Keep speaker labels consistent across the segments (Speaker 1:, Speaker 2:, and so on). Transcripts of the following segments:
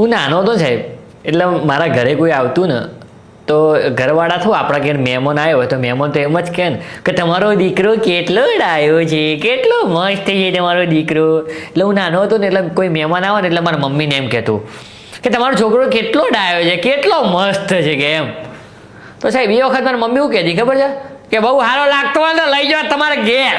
Speaker 1: હું નાનો હતો સાહેબ એટલે મારા ઘરે કોઈ આવતું ને. તો ઘરવાળા શું આપણા ઘેર મહેમાન આવ્યો તો મહેમાન તો એમ જ કહે ને, કે તમારો દીકરો કેટલો ડાયો છે, કેટલો મસ્ત છે તમારો દીકરો. એટલે હું નાનો હતો ને, એટલે કોઈ મહેમાન આવે ને, એટલે મારા મમ્મીને એમ કહેતું, કે તમારો છોકરો કેટલો ડાયો છે, કેટલો મસ્ત છે કે એમ. તો સાહેબ, એ વખત મારી મમ્મી શું કહેતી ખબર છે? કે બહુ સારો લાગતો હોય તો લઈ જાઓ તમારે ઘેર.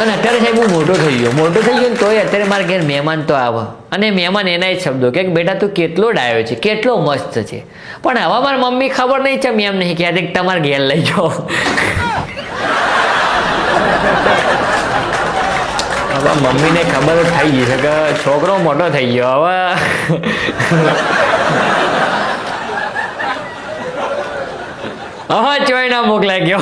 Speaker 1: અને અત્યારે સાહેબ હું મોટો થઈ ગયો. મોટો થઈ ગયો ને તોય અત્યારે મારા ઘેર મહેમાન તો આવે. અને મહેમાન એના જ શબ્દો કે બેટા તું કેટલો ડાયો છે કેટલો મસ્ત છે. પણ હવે મારા મમ્મી ખબર નહીં છે મેમ નહીં કહેતી કે તમારે ઘેર લઈ જાઓ. હવે મમ્મીને ખબર થઈ ગઈ છે કે છોકરો મોટો થઈ ગયો હવે. હવે ચોય ના મોકલાઈ ગયો.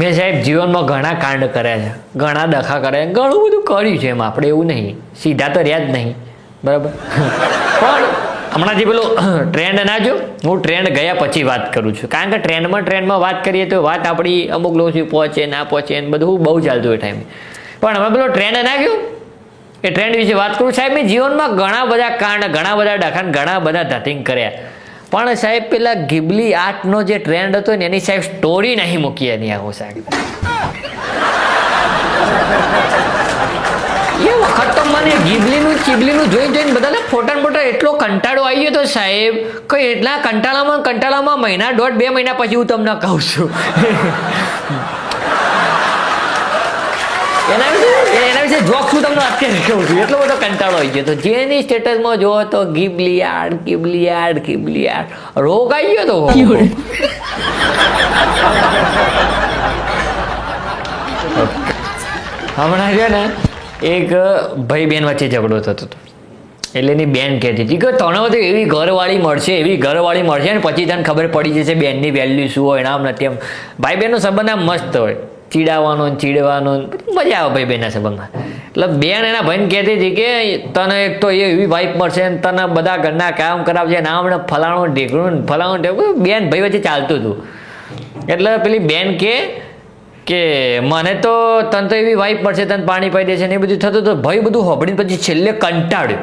Speaker 1: મેં સાહેબ જીવનમાં ઘણા કાંડ કર્યા છે, ઘણા ડખા કર્યા ઘણું બધું કર્યું છે એમ આપણે, એવું નહીં. સીધા તો રહ્યા જ નહીં. બરાબર? પણ હમણાં જે પેલું ટ્રેન્ડ ના જો, હું ટ્રેન્ડ ગયા પછી વાત કરું છું. કારણ કે ટ્રેન્ડમાં ટ્રેન્ડમાં વાત કરીએ તો વાત આપણી અમુક લોકો સુધી પહોંચે, ના પહોંચે ને બધું બહુ ચાલતું હોય ટાઈમે પણ હવે પેલો ટ્રેન્ડ ના ગયો? એ ટ્રેન્ડ વિશે વાત કરું, સાહેબ, મેં જીવનમાં ઘણા બધા કાંડ, ઘણા બધા ડખાણ ઘણા બધા ધતિંગ કર્યા. પણ સાહેબ, પેલા ગિબલી આર્ટનો જે ટ્રેન્ડ હતો ને, એની સાહેબ સ્ટોરી નહીં મૂકી એની આવું સાહેબ. એ વખત તો મને ગિબલીનું, ચીબલીનું જોઈ જોઈને બધાને ફોટા ફોટા એટલો કંટાળો આવી ગયો તો સાહેબ. કે એટલા કંટાળામાં કંટાળામાં મહિના દોઢ બે મહિના પછી હું તમને કહું છું. એના વિશે એના વિશે જોક શું તમને અત્યારે કહું છું. એટલો બધો કંટાળો આવી ગયો. તો જેની સ્ટેટસમાં જોવો તો ગિબલિયાડ ગિબલિયાડ ગિબલિયાડ. રોગ આવી ગયો તો? હમણાં છે ને એક ભાઈ બેન વચ્ચે ઝઘડો થતો હતો. એટલે એની બેન કહેતી હતી કે તને તો એવી ઘરવાળી મળશે, એવી ઘરવાળી મળશે ને પછી તને ખબર પડી જશે બેનની વેલ્યુ શું હોય નામ નથી એમ ભાઈ બહેનનો સંબંધ આમ મસ્ત હોય. ચીડાવાનો ને ચીડવાનો મજા આવે ભાઈ બહેનના સંબંધમાં. એટલે બેન એના ભાઈને કહેતી હતી કે તને એક તો એવી વાઈફ મળશે ને તને બધા ઘરના કામ કરાવશે નામ ને ફલાણું ઢેકણું ને ફલાણું ઢેકણું. બેન ભાઈ વચ્ચે ચાલતું હતું. એટલે પેલી બેન કે કે મને તો તને તો એવી વાઈફ મળશે, તને પાણી પાઈ દેશે ને એ બધું થતું તો ભાઈ બધું હોબડી પછી છેલ્લે કંટાળ્યું.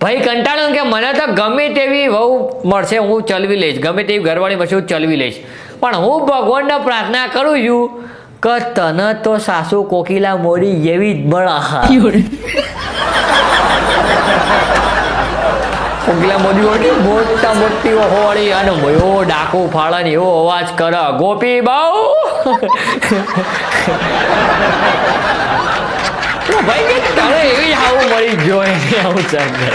Speaker 1: ભાઈ કંટાળ્યો કે મને તો ગમે તેવી વહુ મળશે, હું ચલવી લઈશ. ગમે તેવી ઘરવાળી મળશે, હું ચલવી લઈશ. પણ હું ભગવાનને પ્રાર્થના કરું છું કે તને તો સાસુ કોકિલા મોરી એવી જ મળે. કોકિલા મોદી મોટી મોટા મોટી હોળી અને ભયો ડાકુ ફાળે ને એવો અવાજ કરે ગોપી બાઉ! ભાઈ કે તારે એવી આવું મળી જોઈ આવું ચાલે.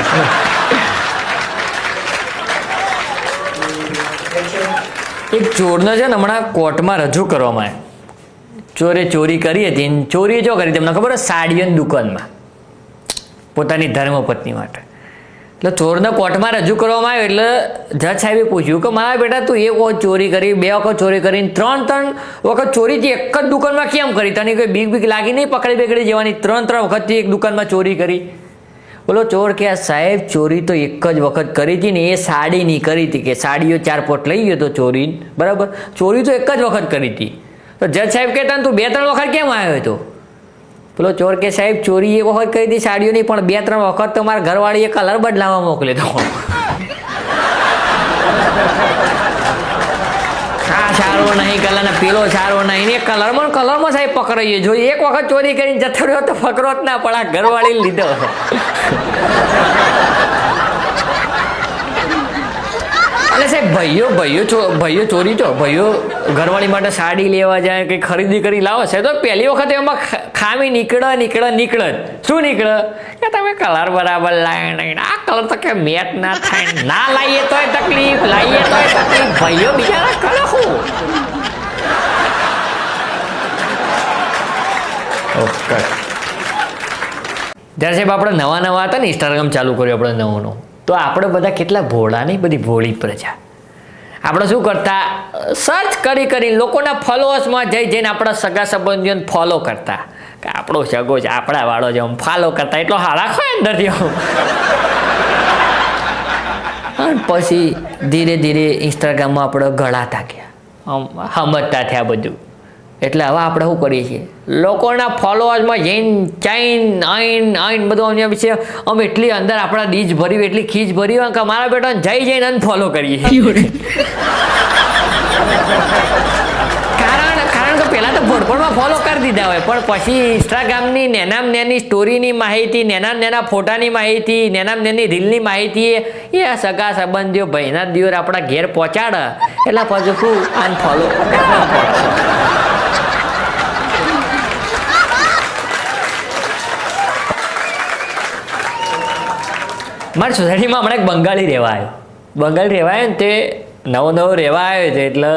Speaker 1: એક ચોરને છે ને હમણાં કોર્ટમાં રજૂ કરવામાં આવ્યો. ચોરે ચોરી કરી હતી ચોરી જો કરી તમને ખબર સાડીઓની દુકાનમાં. પોતાની ધર્મપત્ની માટે. એટલે ચોરને કોર્ટમાં રજૂ કરવામાં આવ્યો એટલે જજ સાહેબે પૂછ્યું કે મારા બેટા, તું એક વખત ચોરી કરી, બે વખત ચોરી કરી ત્રણ ત્રણ વખત ચોરીથી એક જ દુકાનમાં કેમ કરી? તને કોઈ બીક બીક લાગી નહીં પકડી બેકડી જવાની? ત્રણ ત્રણ વખતથી એક દુકાનમાં ચોરી કરી. બોલો, ચોર કે આ સાહેબ ચોરી તો એક જ વખત કરી હતી ને એ સાડીની કરી હતી કે સાડીઓ ચાર પોટ લઈ ગયો તો ચોરી બરાબર? ચોરી તો એક જ વખત કરી હતી. તો જજ સાહેબ કહેતા તું બે ત્રણ વખત કેમ આવ્યો હતો? પેલો ચોર કે સાહેબ ચોરી એ વખત કરી હતી નહીં, પણ બે ત્રણ વખત તો મારા ઘરવાળીએ કલર બદલાવા મોકલે તો. આ સારો નહીં, કલર ને પેલો સારો નહીં, ને કલરમાં ને કલરમાં સાહેબ પકડાઈએ. જો એક વખત ચોરી કરીને જતો તો પકડો જ ના પડે આ ઘરવાળી લીધો. એટલે સાહેબ, ભાઈઓ ભાઈઓ ભાઈઓ ચોરી તો, ભાઈઓ ઘરવાળી માટે સાડી લેવા જાય કંઈ ખરીદી કરી લાવે. છે તો પહેલી વખત એમાં ખામી નીકળે નીકળે નીકળે. શું નીકળે? કે તમે કલર બરાબર લાય નહીં. આ કલર તો કે મેચ ના થાય. ના લાવીએ તોય તકલીફ લાવીએ તોય તકલીફ. ભાઈઓ બિચારા કરે શું? ઓકે જ્યારે સાહેબ આપણે નવા નવા હતા ને ઇન્સ્ટાગ્રામ ચાલુ કર્યું આપણે નવું નવું. તો આપણે બધા કેટલા ભોળા નહીં બધી ભોળી પ્રજા. આપણે શું કરતા? સર્ચ કરી કરી લોકોના ફોલોઅર્સમાં જઈ જઈને આપણા સગા સંબંધીઓને ફોલો કરતા. કે આપણો સગો છે આપણા વાળો છે આમ ફોલો કરતા. એટલો હારા ખોય અંદરથી આમ. પછી ધીરે ધીરે ઇન્સ્ટાગ્રામમાં આપણે ગળાતા ગયા. આમ સમજતા થયા બધું. એટલે હવે આપણે શું કરીએ છીએ? લોકોના ફોલોઅર્સમાં જૈન ચાઈન આઈન આઈન બધું અન્ય વિશે અમે એટલી અંદર આપણા દીજ ભરી એટલી ખીજ ભરી હોય કે મારા બેટા જઈ જઈને અનફોલો કરીએ કારણ કારણ કે પહેલાં તો ભોળપણમાં ફોલો કરી દીધા હોય પણ પછી ઇન્સ્ટાગ્રામની નેનામ નેની સ્ટોરીની માહિતી નેના નેના ફોટાની માહિતી નેનામ નેની રીલની માહિતી એ સગા સંબંધીઓ ભાઈના દિવસ આપણા ઘેર પહોંચાડે. એટલે પછી શું? અનફોલો મારી સોસાયટીમાં હમણાં એક બંગાળી રહેવા આવ્યો બંગાળી રહેવા આવ્યો ને તે નવો નવો રહેવા આવ્યો છે એટલે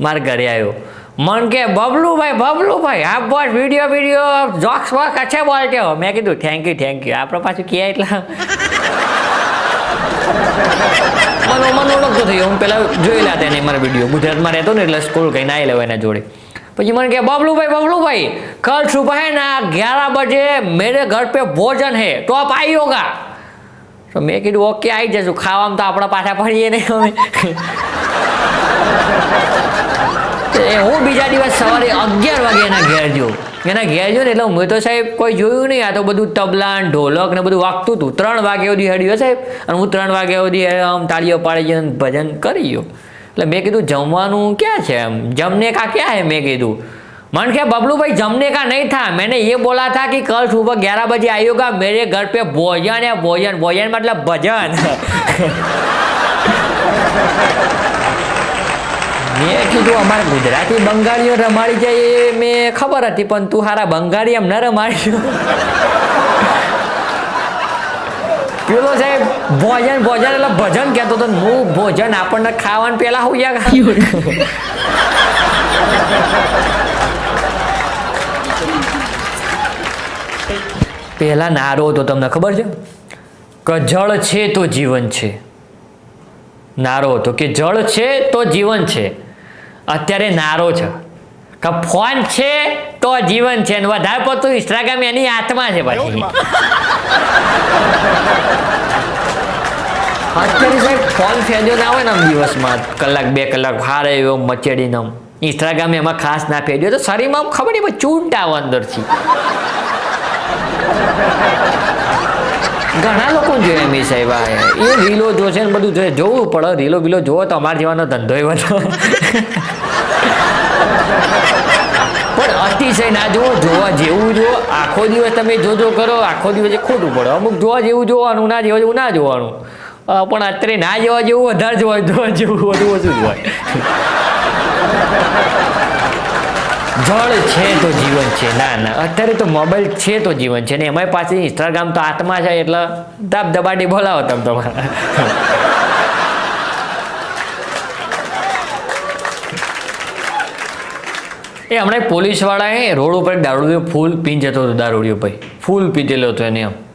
Speaker 1: મારા ઘરે આવ્યો. મન કે, બબલુભાઈ બબલુભાઈ, આ બસ વીડિયો વીડિયો જોક્સ વોક છે બોલતે હો મેં કીધું થેન્ક યુ થેન્ક યુ આપણે પાછું કહે એટલે. મને મને ઓળખતો થયો. હું પહેલાં જોયેલા તેને મારા વીડિયો ગુજરાતમાં રહેતો ને એટલે સ્કૂલ કંઈ ના લેવો એના જોડે. પછી મને કે, બબલુભાઈ બબલુભાઈ, કલ સુબહ ના ગ્યારહ બજે મેરે ઘર પે ભોજન હે. તો આપ આઈ હોગા. તો મેં કીધું, ઓકે આવી જશું ખાવામાં તો આપણા પાછા પડીએ નહીં અમે. હું બીજા દિવસ સવારે અગિયાર વાગે એના ઘેર ગયો. એના ઘેર ગયો ને એટલે મેં તો સાહેબ કોઈ જોયું નહીં, આ તો બધું તબલા ઢોલક ને બધું વાગતું હતું. ત્રણ વાગે સુધી હેડ્યો સાહેબ. અને હું ત્રણ વાગે સુધી આમ તાળીઓ પાડી જઈને ભજન કરી ગયો. એટલે મેં કીધું, જમવાનું ક્યાં છે એમ? જમને કા ક્યાં હે? મેં કીધું. मन के बबलू भाई जमने का नहीं था मैंने ये बोला था कि कल सुबह ग्यारह बजे आइएगा मेरे घर पे भोजन है भोजन भोजन मतलब भजन મેં કીધું અમારે ગુજરાતી બંગાળીઓ રમાડી જાય એ મેં ખબર હતી પણ તું હારા બંગાળી એમ ન રમાડ્યું પેલો સાહેબ ભોજન ભોજન એટલે ભજન કહેતો હતો ને હું ભોજન આપણને ખાવાનું પેલા હું યા પહેલા નારો હતો તમને ખબર છે? કે જળ છે તો જીવન છે. નારો હતો કે જળ છે તો જીવન છે. અત્યારે નારો છે. કે ફોન છે તો જીવન છે. અને વધારે પડતું ઇન્સ્ટાગ્રામ એની આત્મા છે પછી. અત્યારે સાહેબ ફોન ફેંદ્યો ના હોય ને આમ દિવસમાં કલાક બે કલાક હારે એવો મચેડીને આમ. ઇન્સ્ટાગ્રામ એમાં ખાસ ના ફેદ્યો તો શરીરમાં ખબર નહીં ચૂંટ આવો અંદરથી. ઘણા લોકો જોયા મી સાહેબ એ રીલો જોશે ને બધું જોઈએ જોવું પડે, રીલો બીલો જોવો તો અમારા જેવાનો ધંધો એવો તો પણ અતિશય ના જુઓ, જોવા જેવું જુઓ, આખો દિવસ તમે જોજો કરો, આખો દિવસ ખોટું પડે. અમુક જોવા જેવું જોવાનું, ના જેવા જેવું ના જોવાનું. પણ અત્યારે ના જોવા જેવું, વધારે જોવા જોવા જેવું બધું ઓછું જોવાય. જળ છે તો જીવન છે. ના ના. અત્યારે તો મોબાઈલ છે તો જીવન છે ને એમાંય પાછી ઇન્સ્ટાગ્રામ તો આત્મા છે એટલે દાબ દબાટી બોલાવો તમે તમારા. એ હમણાં પોલીસવાળાએ રોડ ઉપર દારૂડિયો ફૂલ પીન જતો હતો, દારૂડિયો ભાઈ. ફૂલ પીધેલો હતો એને એમ.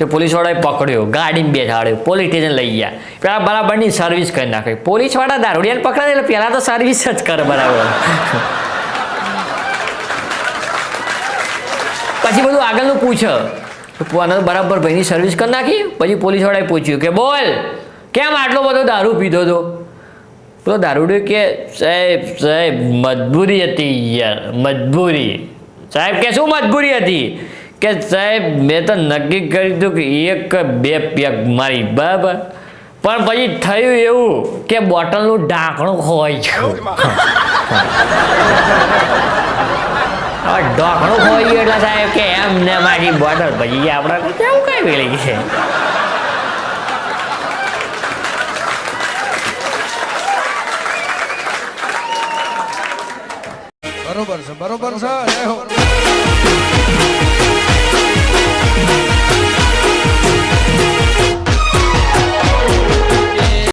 Speaker 1: તે પોલીસવાળાએ પકડ્યો, ગાડીમાં બેસાડ્યો, પોલીસ સ્ટેશન લઈ ગયા. પેલા બરાબરની સર્વિસ કરી નાખી. પોલીસવાળા દારૂડિયાને પકડે એટલે પહેલાં તો સર્વિસ જ કરે બરાબર. પછી બધું આગળનું પૂછે. બરાબર ભાઈની સર્વિસ કરી નાખી. પછી પોલીસવાળાએ પૂછ્યું કે, બોલ, કેમ આટલો બધો દારૂ પીધો તો? પેલો દારૂડિયો કે, સાહેબ સાહેબ, મજબૂરી હતી યાર, મજબૂરી. સાહેબ કે, શું મજબૂરી હતી? કે સાહેબ મેં તો નક્કી કર્યું હતું કે એક બે પેક મારી બરાબર? પણ પછી થયું એવું કે બોટલનું ઢાંકણું ખોવાઈ છે હવે ઢોકણું ખોઈ ગયું એટલે સાહેબ કે એમ ને મારી બોટલ પછી આપણે કેવું કઈ વેલી છે?
Speaker 2: બરોબર છે બરોબર છે જય હો.